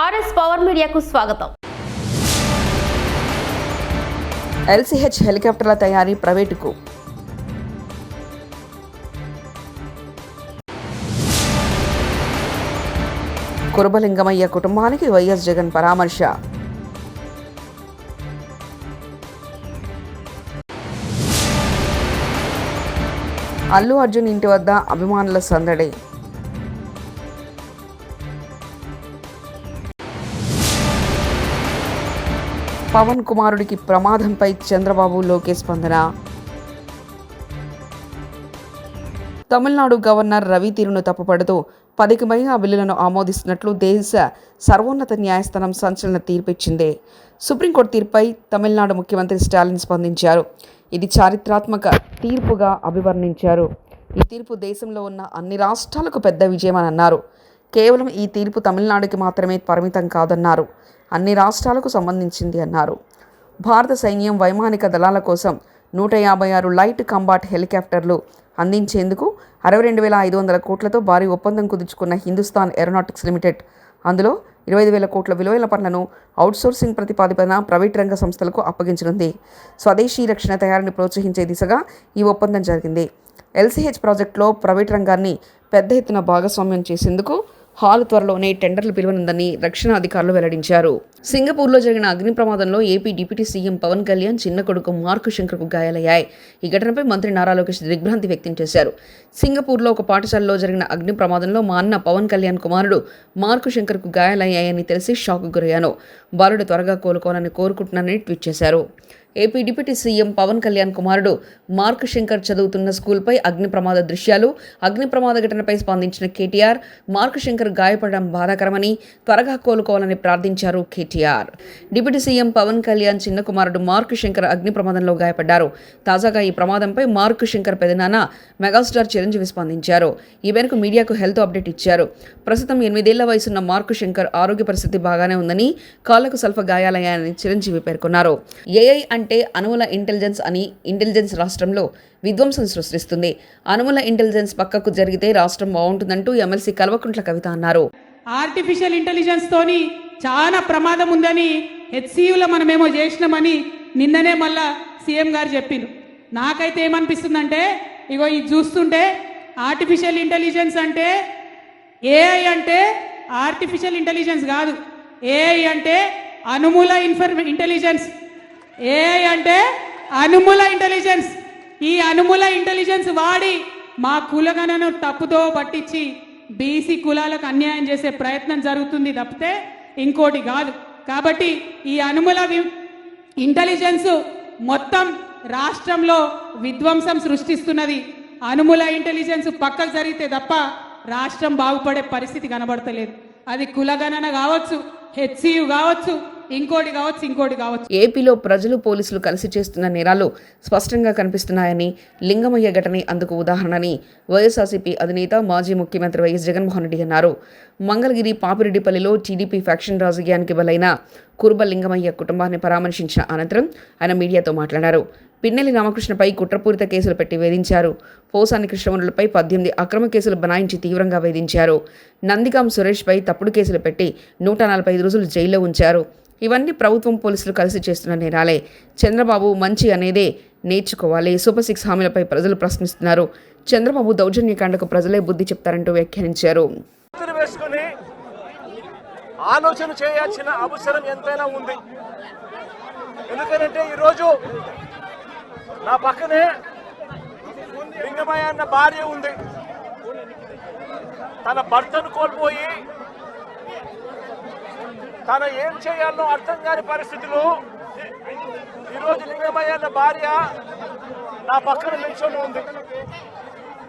RS power మీడియాకు స్వాగతం. LCH హెలికాప్టర్ల తయారీ ప్రైవేటుకు. కురబలింగమయ్య కుటుంబానికి వైఎస్ జగన్ పరామర్శ. అల్లు అర్జున్ ఇంటి వద్ద అభిమానుల సందడి. పవన్ కుమారుడికి ప్రమాదంపై చంద్రబాబు లోకేష్ స్పందన. తమిళనాడు గవర్నర్ రవి తీరును తప్పుపడుతూ పదికి పైగా బిల్లులను ఆమోదిస్తున్నట్లు దేశ సర్వోన్నత న్యాయస్థానం సంచలన తీర్పిచ్చింది. సుప్రీంకోర్టు తీర్పుపై తమిళనాడు ముఖ్యమంత్రి స్టాలిన్ స్పందించారు. ఇది చారిత్రాత్మక తీర్పుగా అభివర్ణించారు. ఈ తీర్పు దేశంలో ఉన్న అన్ని రాష్ట్రాలకు పెద్ద విజయమని అన్నారు. కేవలం ఈ తీర్పు తమిళనాడుకి మాత్రమే పరిమితం కాదన్నారు. అన్ని రాష్ట్రాలకు సంబంధించింది అన్నారు. భారత సైన్యం వైమానిక దళాల కోసం నూట యాభై ఆరు లైట్ కంబాట్ హెలికాప్టర్లు అందించేందుకు అరవై రెండు వేల ఐదు వందల కోట్లతో భారీ ఒప్పందం కుదుర్చుకున్న హిందుస్థాన్ ఏరోనాటిక్స్ లిమిటెడ్. అందులో ఇరవై ఐదు వేల కోట్ల విలువైన పనులను అవుట్సోర్సింగ్ ప్రతిపాదన ప్రైవేట్ రంగ సంస్థలకు అప్పగించనుంది. స్వదేశీ రక్షణ తయారీని ప్రోత్సహించే దిశగా ఈ ఒప్పందం జరిగింది. ఎల్సీహెచ్ ప్రాజెక్టులో ప్రైవేట్ రంగాన్ని పెద్ద ఎత్తున భాగస్వామ్యం చేసేందుకు హాల్ త్వరలోనే టెండర్లు పిలువనుందని రక్షణ అధికారులు వెల్లడించారు. సింగపూర్లో జరిగిన అగ్ని ప్రమాదంలో AP deputy CM Pawan Kalyan చిన్న కొడుకు మార్కు శంకర్కు గాయాలయ్యాయి. ఈ ఘటనపై మంత్రి నారా లోకేష్ దిగ్భ్రాంతి వ్యక్తం చేశారు. సింగపూర్లో ఒక పాఠశాలలో జరిగిన అగ్ని ప్రమాదంలో మా అన్న పవన్ కళ్యాణ్ కుమారుడు మార్కు శంకర్కు గాయాలయ్యాయని తెలిసి షాక్ గురయ్యాను. బాలుడు త్వరగా కోలుకోవాలని కోరుకుంటున్నానని ట్వీట్ చేశారు. AP deputy CM Pawan Kalyan కుమారుడు మార్క్ శంకర్ చదువుతున్న స్కూల్పై అగ్ని ప్రమాద దృశ్యాలు అగ్ని ప్రమాద ఘటనపై స్పందించిన కేటీఆర్ మార్క్ శంకర్ గాయపడడం బాధాకరమని త్వరగా కోలుకోవాలని ప్రార్థించారు కేటీఆర్. డిప్యూటీ సీఎం పవన్ కళ్యాణ్ చిన్న కుమారుడు మార్క్ శంకర్ అగ్ని ప్రమాదంలో గాయపడ్డారు. తాజాగా ఈ ప్రమాదంపై మార్క్ శంకర్ పెదనాన్న మెగాస్టార్ చిరంజీవి స్పందించారు. ఈ మేరకు మీడియాకు హెల్త్ అప్డేట్ ఇచ్చారు. ప్రస్తుతం ఎనిమిదేళ్ళ వయసున్న మార్క్ శంకర్ ఆరోగ్య పరిస్థితి బాగానే ఉందని కాళ్ళకు స్వల్ప గాయాలయ్యాయని చిరంజీవి పేర్కొన్నారు. ఏఐ అండ్ అంటే అణువుల ఇంటెలిజెన్స్ అని ఇంటెలిజెన్స్ రాష్ట్రంలో విధ్వంసం సృష్టిస్తుంది. అణువుల ఇంటెలిజెన్స్ పక్కకు జరిగితే రాష్ట్రం బాగుంటుందంటూ ఎమ్మెల్సీ కల్వకుంట్ల కవిత అన్నారు. ఆర్టిఫిషియల్ ఇంటెలిజెన్స్ తోని చాలా ప్రమాదం ఉందని హెచ్సియులో మనమేమో చేసినామని నిన్ననే మళ్ళా సీఎం గారు చెప్పిండు నాకైతే ఏమనిపిస్తుందంటే ఇగో ఇది చూస్తుంటే ఆర్టిఫిషియల్ ఇంటెలిజెన్స్ అంటే ఏఐ అంటే ఆర్టిఫిషియల్ ఇంటెలిజెన్స్ కాదు. ఏఐ అంటే అనుమూల ఇన్ఫర్మే ఇంటెలిజెన్స్ ఏ అంటే అనుమూల ఇంటెలిజెన్స్ ఈ అనుమూల ఇంటెలిజెన్స్ వాడి మా కులగణను తప్పుతో పట్టించి బీసీ కులాలకు అన్యాయం చేసే ప్రయత్నం జరుగుతుంది తప్పితే ఇంకోటి కాదు. కాబట్టి ఈ అనుమూల ఇంటెలిజెన్స్ మొత్తం రాష్ట్రంలో విధ్వంసం సృష్టిస్తున్నది. అనుమూల ఇంటెలిజెన్స్ పక్కకు జరిగితే తప్ప రాష్ట్రం బాగుపడే పరిస్థితి కనబడతలేదు. అది కులగణన కావచ్చు హెచ్సియు కావచ్చు ఇంకోటి కావచ్చు ఇంకోటి కావచ్చు. ఏపీలో ప్రజలు పోలీసులు కలిసి చేస్తున్న నేరాలు స్పష్టంగా కనిపిస్తున్నాయని లింగమయ్య ఘటన అందుకు ఉదాహరణని వైఎస్ఆర్సీపీ అధినేత మాజీ ముఖ్యమంత్రి వైఎస్ జగన్మోహన్ రెడ్డి అన్నారు. మంగళగిరి పాపిరెడ్డిపల్లిలో టీడీపీ ఫ్యాక్షన్ రాజకీయానికి బలైన కుర్బ లింగమయ్య కుటుంబాన్ని పరామర్శించిన అనంతరం ఆయన మీడియాతో మాట్లాడారు. పిన్నెల్లి రామకృష్ణపై కుట్రపూరిత కేసులు పెట్టి వేధించారు. పోసాని కృష్ణవనులపై పద్దెనిమిది అక్రమ కేసులు బనాయించి తీవ్రంగా వేధించారు. నందిగాం సురేష్పై తప్పుడు కేసులు పెట్టి నూట నలభై ఐదు రోజులు జైల్లో ఉంచారు. ఇవన్నీ ప్రభుత్వం పోలీసులు కలిసి చేస్తున్న నేరాలే. చంద్రబాబు మంచి అనేదే నేర్చుకోవాలి. సూపర్ సిక్స్ హామీలపై ప్రజలు ప్రశ్నిస్తున్నారు. చంద్రబాబు దౌర్జన్యకాండకు ప్రజలే బుద్ధి చెప్తారంటూ వ్యాఖ్యానించారు. ఆలోచన చేయాల్సిన అవసరం ఎంతైనా ఉంది. ఎందుకంటే ఈరోజు నా పక్కనే లింగమయ్య అన్న భార్య ఉంది. తన భర్తను కోల్పోయి తన ఏం చేయాలో అర్థం కాని పరిస్థితిలో. ఈరోజు లింగమయ్య అన్న భార్య నా పక్కన నిల్చొని ఉంది.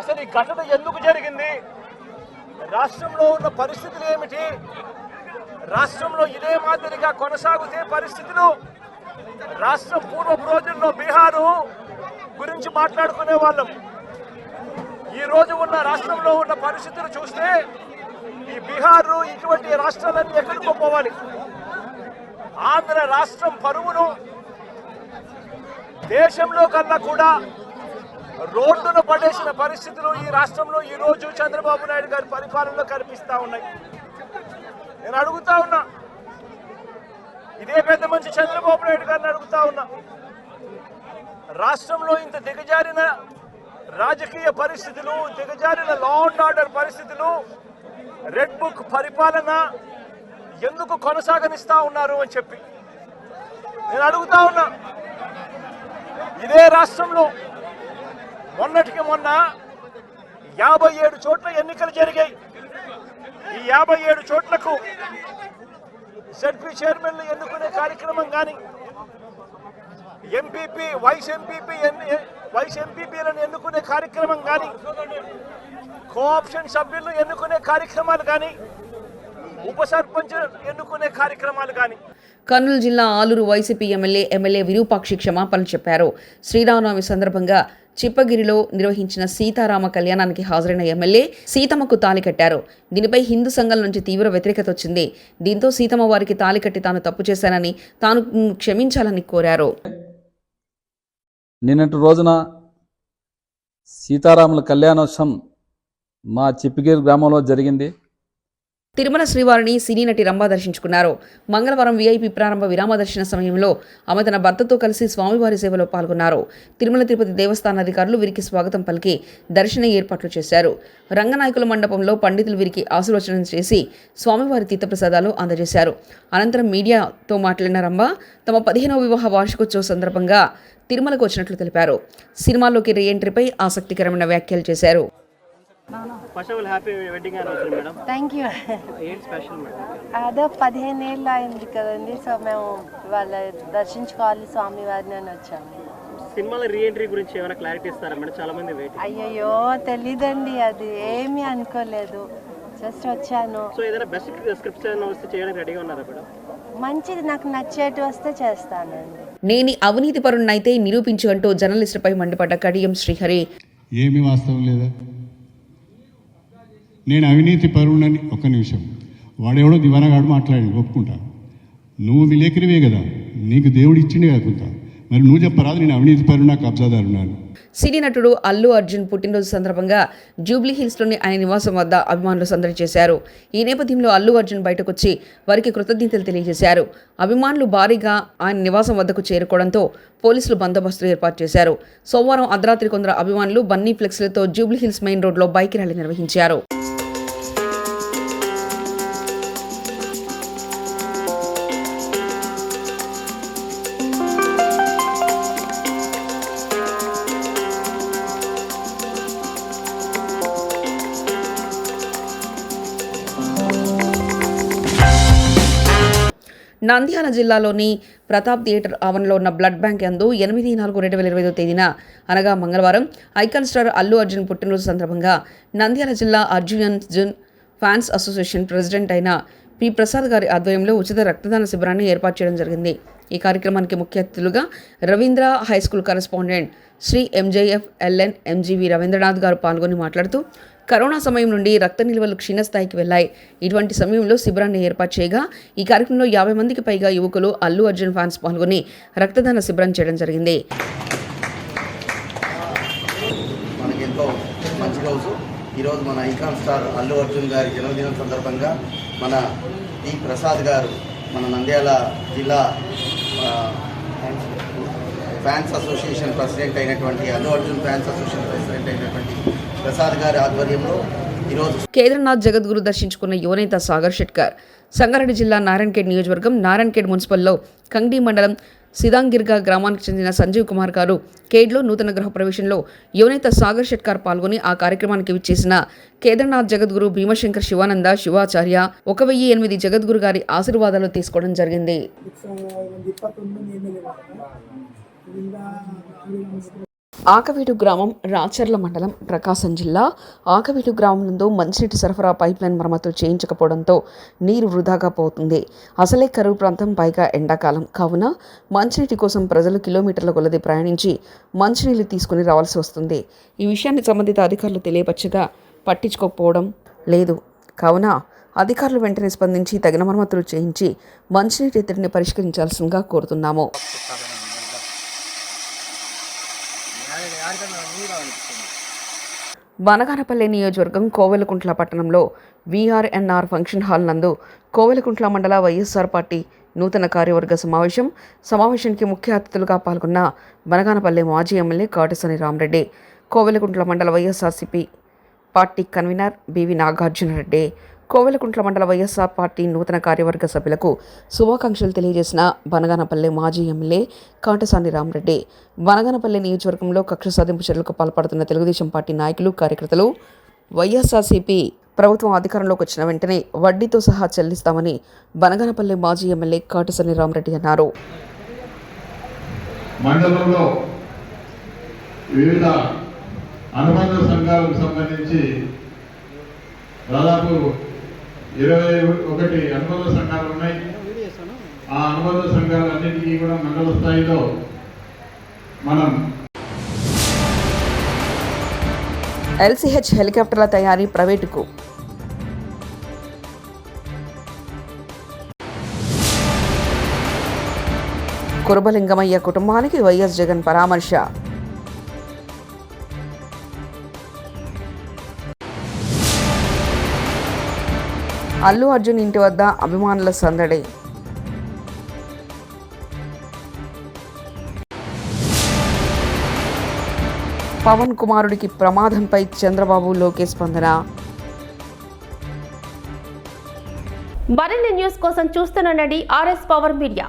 అసలు ఈ ఘటన ఎందుకు జరిగింది? రాష్ట్రంలో ఉన్న పరిస్థితులు ఏమిటి? రాష్ట్రంలో ఇదే మాదిరిగా కొనసాగుతే పరిస్థితులు? రాష్ట్రం పూర్వపు రోజుల్లో బీహారు గురించి మాట్లాడుకునే వాళ్ళం. ఈరోజు ఉన్న రాష్ట్రంలో ఉన్న పరిస్థితులు చూస్తే ఈ బీహారు ఇటువంటి రాష్ట్రాలన్నీ ఎక్కడికో పోవాలి. ఆంధ్ర రాష్ట్రం పరువును దేశంలో కన్నా కూడా రోడ్డును పడేసిన పరిస్థితులు ఈ రాష్ట్రంలో ఈ రోజు చంద్రబాబు నాయుడు గారి పరిపాలనలో కనిపిస్తా ఉన్నాయి. నేను అడుగుతా ఉన్నా. ఇదే పెద్ద మంచి చంద్రబాబు నాయుడు గారిని అడుగుతా ఉన్నా. రాష్ట్రంలో ఇంత దిగజారిన రాజకీయ పరిస్థితులు దిగజారిన లా అండ్ ఆర్డర్ పరిస్థితులు రెడ్ బుక్ పరిపాలన ఎందుకు కొనసాగనిస్తా ఉన్నారు అని చెప్పి నేను అడుగుతా ఉన్నా. ఇదే రాష్ట్రంలో మొన్నటికి మొన్న యాభై ఏడు చోట్ల ఎన్నికలు జరిగాయి. ఈ యాభై ఏడు చోట్లకు జడ్పీ చైర్మన్లు ఎన్నుకునే కార్యక్రమం కానీ ఎంపీపీ వైస్ ఎంపీపీ వైస్ ఎంపీపీలను ఎన్నుకునే కార్యక్రమం కానీ కోఆప్షన్ సభ్యులను ఎన్నుకునే కార్యక్రమాలు కానీ ఉప సర్పంచ్ ఎన్నుకునే కార్యక్రమాలు కానీ. కర్నూలు జిల్లా Aluru YCP MLA MLA Virupakshi క్షమాపణలు చెప్పారు. శ్రీరామనవమి సందర్భంగా చిప్పగిరిలో నిర్వహించిన సీతారామ కళ్యాణానికి హాజరైన ఎమ్మెల్యే సీతమ్మకు తాలి కట్టారు. దీనిపై హిందూ సంఘం నుంచి తీవ్ర వ్యతిరేకత వచ్చింది. దీంతో సీతమ్మ వారికి తాలి కట్టి తాను తప్పు చేశానని తాను క్షమించాలని కోరారు. నిన్నటి రోజున సీతారాముల కళ్యాణోత్సవం మా చిప్పిగేరు గ్రామంలో జరిగింది. తిరుమల శ్రీవారిని సినీ నటి రంభ దర్శించుకున్నారు. మంగళవారం వీఐపీ ప్రారంభ విరామ దర్శన సమయంలో ఆమె తన భర్తతో కలిసి స్వామివారి సేవలో పాల్గొన్నారు. తిరుమల తిరుపతి దేవస్థాన అధికారులు వీరికి స్వాగతం పలికి దర్శన ఏర్పాట్లు చేశారు. రంగనాయకుల మండపంలో పండితులు వీరికి ఆశీర్వచనం చేసి స్వామివారి తీర్థప్రసాదాలు అందజేశారు. అనంతరం మీడియాతో మాట్లాడిన రంభ తమ పదిహేనవ వివాహ వార్షికోత్సవ సందర్భంగా తిరుమలకు వచ్చినట్లు తెలిపారు. సినిమాలోకి రీఎంట్రీపై ఆసక్తికరమైన వ్యాఖ్యలు చేశారు. First of all happy wedding anniversary madam thank you ఏంటి స్పెషల్ మేడం అదే పదిహేను ఏళ్ళు అయింది కదండి సో మేము వాళ్ళ దర్శించుకోవాలి స్వామి వారిని అని వచ్చాము. సినిమాలో రీ ఎంట్రీ గురించి ఏమైనా క్లారిటీ ఇస్తారా మేడం చాలా మంది వెయిట్ అయ్యయ్యో తెలీదండి అది. ఏమీ అనుకోలేదు. జస్ట్ వచ్చాను. సో ఏదైనా బెస్ట్ స్క్రిప్ట్స్ ఏమైనా వస్తే చేయడానికి రెడీగా ఉన్నారా మేడం మంచిది నాకు నచ్చేటి వస్తే చేస్తానండి. నేని అవినీతి పరుణ్ణైతే నిరూపించు అంటూ జర్నలిస్టుపై మండిపడ్డ కడియం శ్రీహరి. ఏమీ వాస్తవం లేదా? నేను అవినీతి పరుణని ఒక్క నిమిషం. వాడెవడో దివానగాడు మాట్లాడి ఒప్పుకుంటా. నువ్వు విలేకరివే కదా నీకు దేవుడు ఇచ్చిండే కదా మరి నువ్వు చెప్పరాదు నేను అవినీతి పరుణ కబ్జాదారున్నాను. సినీ నటుడు అల్లు అర్జున్ పుట్టినరోజు సందర్భంగా జూబ్లీ హిల్స్లోని ఆయన నివాసం వద్ద అభిమానులు సందడి చేశారు. ఈ నేపథ్యంలో అల్లు అర్జున్ బయటకొచ్చి వారికి కృతజ్ఞతలు తెలియజేశారు. అభిమానులు భారీగా ఆయన నివాసం వద్దకు చేరుకోవడంతో పోలీసులు బందోబస్తు ఏర్పాటు చేశారు. సోమవారం అర్ధరాత్రి కొందరు అభిమానులు బన్నీ ఫ్లెక్స్లతో జూబ్లీ హిల్స్ మెయిన్ రోడ్లో బైక్ ర్యాలీ నిర్వహించారు. నంద్యాల జిల్లాలోని ప్రతాప్ థియేటర్ ఆవరణలో ఉన్న బ్లడ్ బ్యాంక్ యందు ఎనిమిది నాలుగు రెండు వేల ఇరవై ఐదో తేదీన అనగా మంగళవారం ఐకాన్ స్టార్ అల్లు అర్జున్ పుట్టినరోజు సందర్భంగా నంద్యాల జిల్లా అర్జున్ జున్ ఫ్యాన్స్ అసోసియేషన్ ప్రెసిడెంట్ అయిన పి ప్రసాద్ గారి ఆధ్వర్యంలో ఉచిత రక్తదాన శిబిరాన్ని ఏర్పాటు చేయడం జరిగింది. ఈ కార్యక్రమానికి ముఖ్య అతిథులుగా Ravindra high school correspondent Shri MJF LN MGV Ravindranath గారు పాల్గొని మాట్లాడుతూ కరోనా సమయం నుండి రక్త నిల్వలు క్షీణస్థాయికి వెళ్ళాయి ఇటువంటి సమయంలో శిబిరాన్ని ఏర్పాటు చేయగా ఈ కార్యక్రమంలో యాభై మందికి పైగా యువకులు అల్లు అర్జున్ ఫ్యాన్స్ పాల్గొని రక్తదాన శిబిరం చేయడం జరిగింది. మనకి ఎంతో మంచి రోజు ఈరోజు మన ఐకాన్ స్టార్ అల్లు అర్జున్ గారి జన్మదినం సందర్భంగా మన ఈ ప్రసాద్ గారు మన నంద్యాల జిల్లా ఫ్యాన్స్ అసోసియేషన్ ప్రెసిడెంట్ అయినటువంటి Allu Arjun fans association president అయినటువంటి ప్రసాద్ గారి ఆధ్వర్యంలో ఈరోజు కేదార్నాథ్ జగద్గురు దర్శించుకున్న యువనేత సాగర్ షెట్కర్ సంగారెడ్డి జిల్లా నారాయణఖేడ్ నియోజకవర్గం నారాయణఖేడ్ మున్సిపల్లో కంగ్డీ మండలం సిదాంగిర్గా గ్రామానికి చెందిన సంజీవ్ కుమార్ గారు కేడ్లో నూతన గృహ ప్రవేశంలో యువనేత సాగర్ షెట్కార్ పాల్గొని ఆ కార్యక్రమానికి విచ్చేసిన కేదార్నాథ్ జగద్గురు భీమశంకర్ శివానంద శివాచార్య ఒక వెయ్యి ఎనిమిది జగద్గురు గారి ఆశీర్వాదాలు తీసుకోవడం జరిగింది. ఆకవీడు గ్రామం రాచర్ల మండలం ప్రకాశం జిల్లా. ఆకవీడు గ్రామం నందు మంచినీటి సరఫరా పైప్ లైన్ మరమ్మతులు చేయించకపోవడంతో నీరు వృధాగా పోతుంది. అసలే కరువు ప్రాంతం పైగా ఎండాకాలం. కావున మంచినీటి కోసం ప్రజలు కిలోమీటర్ల కొలది ప్రయాణించి మంచినీళ్ళు తీసుకుని రావాల్సి వస్తుంది. ఈ విషయాన్ని సంబంధిత అధికారులు తెలియపచ్చగా పట్టించుకోకపోవడం లేదు. కావున అధికారులు వెంటనే స్పందించి తగిన మరమ్మతులు చేయించి మంచినీటి ఎత్తిడిని పరిష్కరించాల్సిందిగా కోరుతున్నాము. బనగానపల్లి నియోజకవర్గం కోవెలకుంట్ల పట్టణంలో వీఆర్ఎన్ఆర్ ఫంక్షన్ హాల్ నందు కోవెలకుంట్ల మండల వైఎస్ఆర్ పార్టీ నూతన కార్యవర్గ సమావేశం. సమావేశానికి ముఖ్య అతిథులుగా పాల్గొన్న బనగానపల్లి మాజీ ఎమ్మెల్యే కాటసని రామరెడ్డి కోవెలకుంట్ల మండల YSRCP party convener BV Nagarjunareddy Kovelakuntla మండల వైఎస్ఆర్ పార్టీ నూతన కార్యవర్గ సభ్యులకు శుభాకాంక్షలు తెలియజేసిన బనగానపల్లె మాజీ ఎమ్మెల్యే కాటసాని రామరెడ్డి. బనగానపల్లె నియోజకవర్గంలో కక్ష సాధింపు చర్యలకు పాల్పడుతున్న తెలుగుదేశం పార్టీ నాయకులు కార్యకర్తలు వైఎస్ఆర్సీపీ ప్రభుత్వం అధికారంలోకి వచ్చిన వెంటనే వడ్డీతో సహా చెల్లిస్తామని బనగానపల్లె మాజీ ఎమ్మెల్యే కాటసాని రామరెడ్డి అన్నారు. మండలంలో వివిధ అనుబంధ సంఘాలకు సంబంధించి దాదాపు ఇరవై ఒకటి అనుబంధ సంఘాలు ఉన్నాయి. ఆ అనుబంధ సంఘాలన్నిటికీ కూడా మండల స్థాయిలో మనం ఎల్సీహెచ్ హెలికాప్టర్ల తయారీ ప్రైవేటుకు. కురబలింగమయ్య కుటుంబానికి వైఎస్ జగన్ పరామర్శ. అల్లు అర్జున్ ఇంటి వద్ద అభిమానుల సందడి. పవన్ కుమారుడికి ప్రమాదంపై చంద్రబాబు లోకేష్ స్పందన. మరిన్ని న్యూస్ కోసం చూస్తుండండి ఆర్ఎస్ పవర్ మీడియా.